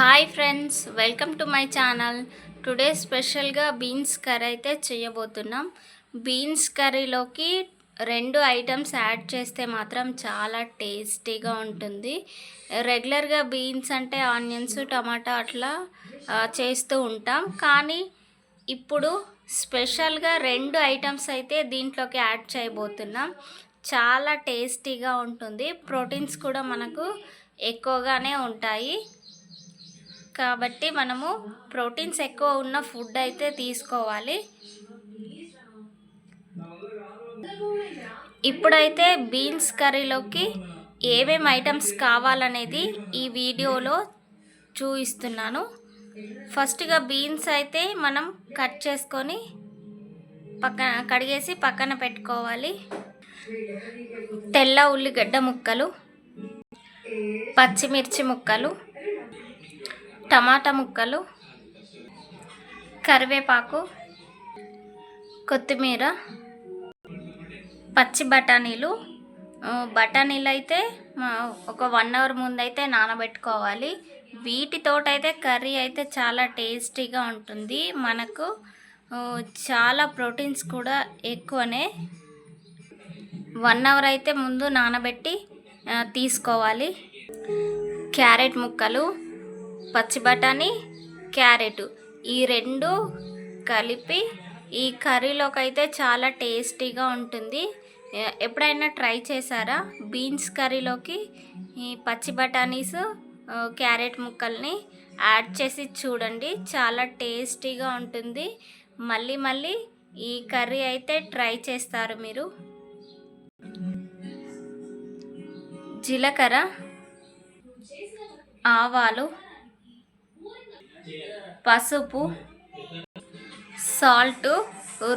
Hi friends welcome to my channel today స్పెషల్గా beans curry అయితే చేయబోతున్నాం. బీన్స్ కర్రీలోకి రెండు ఐటమ్స్ యాడ్ చేస్తే మాత్రం చాలా టేస్టీగా ఉంటుంది. రెగ్యులర్గా బీన్స్ అంటే ఆనియన్స్ టమాటా అట్లా చేస్తూ ఉంటాం. కానీ ఇప్పుడు స్పెషల్గా రెండు ఐటమ్స్ అయితే దీంట్లోకి యాడ్ చేయబోతున్నాం. చాలా టేస్టీగా ఉంటుంది. ప్రోటీన్స్ కూడా మనకు ఎక్కువగానే ఉంటాయి. కాబట్టి మనము ప్రోటీన్స్ ఎక్కువ ఉన్న ఫుడ్ అయితే తీసుకోవాలి. ఇప్పుడైతే బీన్స్ కర్రీలోకి ఏమేమి ఐటమ్స్ కావాలనేది ఈ వీడియోలో చూపిస్తున్నాను. ఫస్ట్గా బీన్స్ అయితే మనం కట్ చేసుకొని పక్కన కడిగేసి పక్కన పెట్టుకోవాలి. తెల్ల ఉల్లిగడ్డ ముక్కలు పచ్చిమిర్చి ముక్కలు టమాటా ముక్కలు కరివేపాకు కొత్తిమీర పచ్చి బఠానీలు. బఠానీలు అయితే ఒక వన్ అవర్ ముందైతే నానబెట్టుకోవాలి. వీటితోటైతే కర్రీ అయితే చాలా టేస్టీగా ఉంటుంది. మనకు చాలా ప్రోటీన్స్ కూడా ఎక్కువనే వన్ అవర్ అయితే ముందు నానబెట్టి తీసుకోవాలి. క్యారెట్ ముక్కలు పచ్చి బఠానీ క్యారెట్. ఈ రెండు కలిపి ఈ కర్రీలోకి అయితే చాలా టేస్టీగా ఉంటుంది. ఎప్పుడైనా ట్రై చేశారా? బీన్స్ కర్రీలోకి ఈ పచ్చి బఠానీస్ క్యారెట్ ముక్కల్ని యాడ్ చేసి చూడండి. చాలా టేస్టీగా ఉంటుంది. మళ్ళీ మళ్ళీ ఈ కర్రీ అయితే ట్రై చేస్తారు మీరు. జీలకర్ర ఆవాలు పసుపు సాల్ట్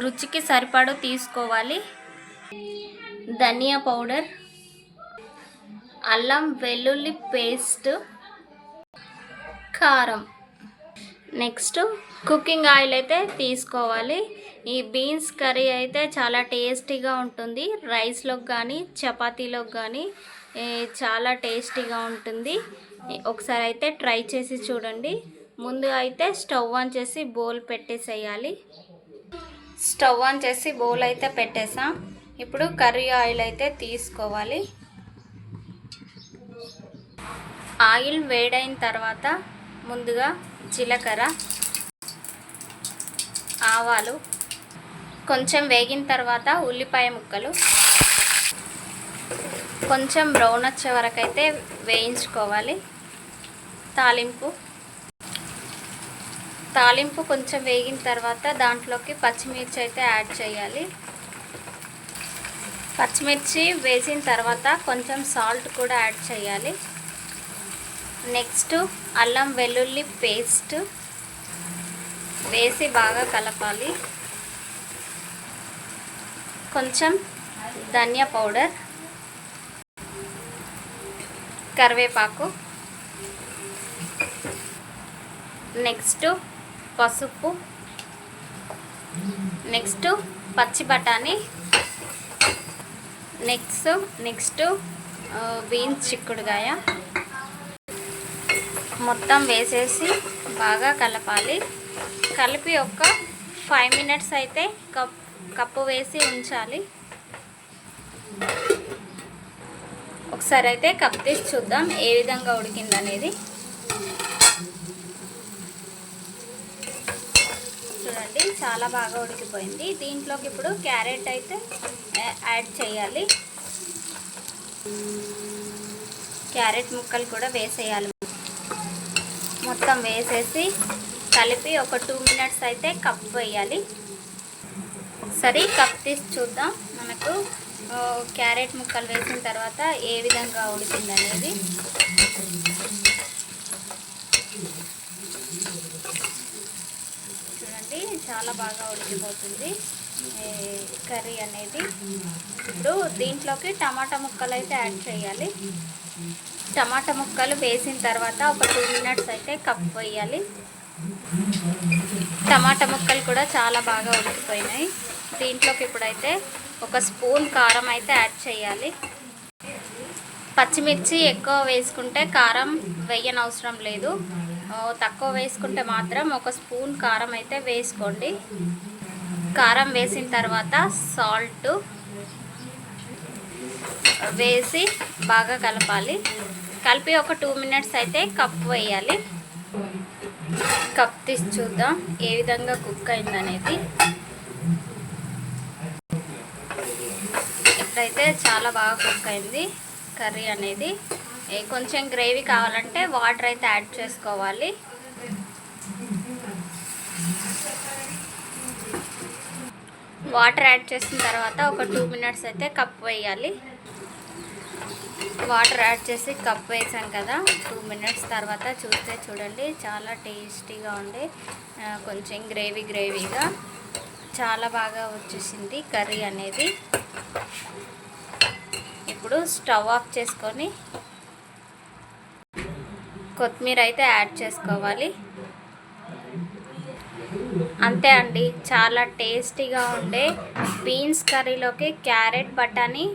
రుచికి సరిపడు తీసుకోవాలి. ధనియా పౌడర్ అల్లం వెల్లుల్లి పేస్ట్ కారం. నెక్స్ట్ కుకింగ్ ఆయిల్ అయితే తీసుకోవాలి. ఈ బీన్స్ కర్రీ అయితే చాలా టేస్టీగా ఉంటుంది. రైస్లోకి కానీ చపాతీలోకి కానీ చాలా టేస్టీగా ఉంటుంది. ఒకసారి అయితే ట్రై చేసి చూడండి. ముందు అయితే స్టవ్ ఆన్ చేసి బౌల్ పెట్టేసేయాలి. స్టవ్ ఆన్ చేసి బౌల్ అయితే పెట్టేసాం. ఇప్పుడు కర్రీ ఆయిల్ అయితే తీసుకోవాలి. ఆయిల్ వేడైన తర్వాత ముందుగా జీలకర్ర ఆవాలు కొంచెం వేగిన తర్వాత ఉల్లిపాయ ముక్కలు కొంచెం బ్రౌన్ వచ్చే వరకు అయితే వేయించుకోవాలి. తాలింపు తాలింపు కొంచెం వేగిన తర్వాత దాంట్లోకి పచ్చిమిర్చి అయితే యాడ్ చేయాలి. పచ్చిమిర్చి వేసిన తర్వాత కొంచెం సాల్ట్ కూడా యాడ్ చేయాలి. నెక్స్ట్ అల్లం వెల్లుల్లి పేస్ట్ వేసి బాగా కలపాలి. కొంచెం ధనియా పౌడర్ కరివేపాకు. నెక్స్ట్ పసుపు. నెక్స్ట్ పచ్చి బఠానీ. నెక్స్ట్ నెక్స్ట్ బీన్స్ చిక్కుడుగాయ మొత్తం వేసేసి బాగా కలపాలి. కలిపి ఒక ఫైవ్ మినిట్స్ అయితే కప్ కప్పు వేసి ఉంచాలి. ఒకసారి అయితే కప్ తీసి చూద్దాం ఏ విధంగా ఉడికిందనేది. చూడండి చాలా బాగా ఉడికిపోయింది. దీంట్లోకి ఇప్పుడు క్యారెట్ అయితే యాడ్ చేయాలి. క్యారెట్ ముక్కలు కూడా వేసేయాలి. మొత్తం వేసేసి కలిపి ఒక టూ మినిట్స్ అయితే కప్ వేయాలి. ఒకసారి కప్ తీసి చూద్దాం. మనకు క్యారెట్ ముక్కలు వేసిన తర్వాత ఏ విధంగా ఉడికిందనేది చూడండి చాలా బాగా ఉడికిపోతుంది. కర్రీ అనేది ఇప్పుడు దీంట్లోకి టమాటా ముక్కలు అయితే యాడ్ చేయాలి. టమాటా ముక్కలు వేసిన తర్వాత ఒక టూ మినిట్స్ అయితే కప్ వేయాలి. టమాటా ముక్కలు కూడా చాలా బాగా ఉడికిపోయినాయి. దీంట్లోకి ఇప్పుడైతే ఒక స్పూన్ కారం అయితే యాడ్ చేయాలి. పచ్చిమిర్చి ఎక్కువ వేసుకుంటే కారం వేయనవసరం లేదు. తక్కువ వేసుకుంటే మాత్రం ఒక స్పూన్ కారం అయితే వేసుకోండి. కారం వేసిన తర్వాత సాల్ట్ వేసి బాగా కలపాలి. కలిపి ఒక టూ మినిట్స్ అయితే కప్ వేయాలి. కప్ తీసి చూద్దాం ఏ విధంగా కుక్ అయిందనేది. ఇప్పుడైతే చాలా బాగా కుక్ అయింది కర్రీ అనేది. కొంచెం గ్రేవీ కావాలంటే వాటర్ అయితే యాడ్ చేసుకోవాలి. వాటర్ యాడ్ చేసిన తర్వాత ఒక టూ మినిట్స్ అయితే కప్ వేయాలి. వాటర్ యాడ్ చేసి కప్ వేసాం కదా టూ మినిట్స్ తర్వాత చూస్తే చూడండి చాలా టేస్టీగా ఉండి కొంచెం గ్రేవీ గ్రేవీగా చాలా బాగా వచ్చేసింది కర్రీ అనేది. ఇప్పుడు స్టవ్ ఆఫ్ చేసుకొని కొత్తిమీర అయితే యాడ్ చేసుకోవాలి. అంతే అండి చాలా టేస్టీగా ఉండే బీన్స్ కర్రీలోకి క్యారెట్ బటానీ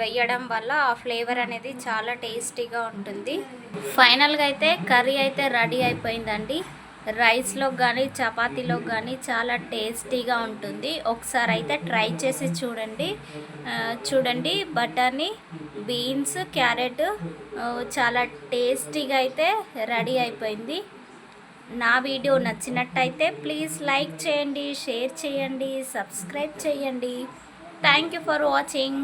వేయడం వల్ల ఆ ఫ్లేవర్ అనేది చాలా టేస్టీగా ఉంటుంది. ఫైనల్గా అయితే కర్రీ అయితే రెడీ అయిపోయిందండి. రైస్లో కానీ చపాతీలో కానీ చాలా టేస్టీగా ఉంటుంది. ఒకసారి అయితే ట్రై చేసి చూడండి. చూడండి బటానీ బీన్స్ క్యారెట్ చాలా టేస్టీగా అయితే రెడీ అయిపోయింది. నా వీడియో నచ్చినట్టయితే ప్లీజ్ లైక్ చేయండి షేర్ చేయండి సబ్స్క్రైబ్ చేయండి. Thank you for watching.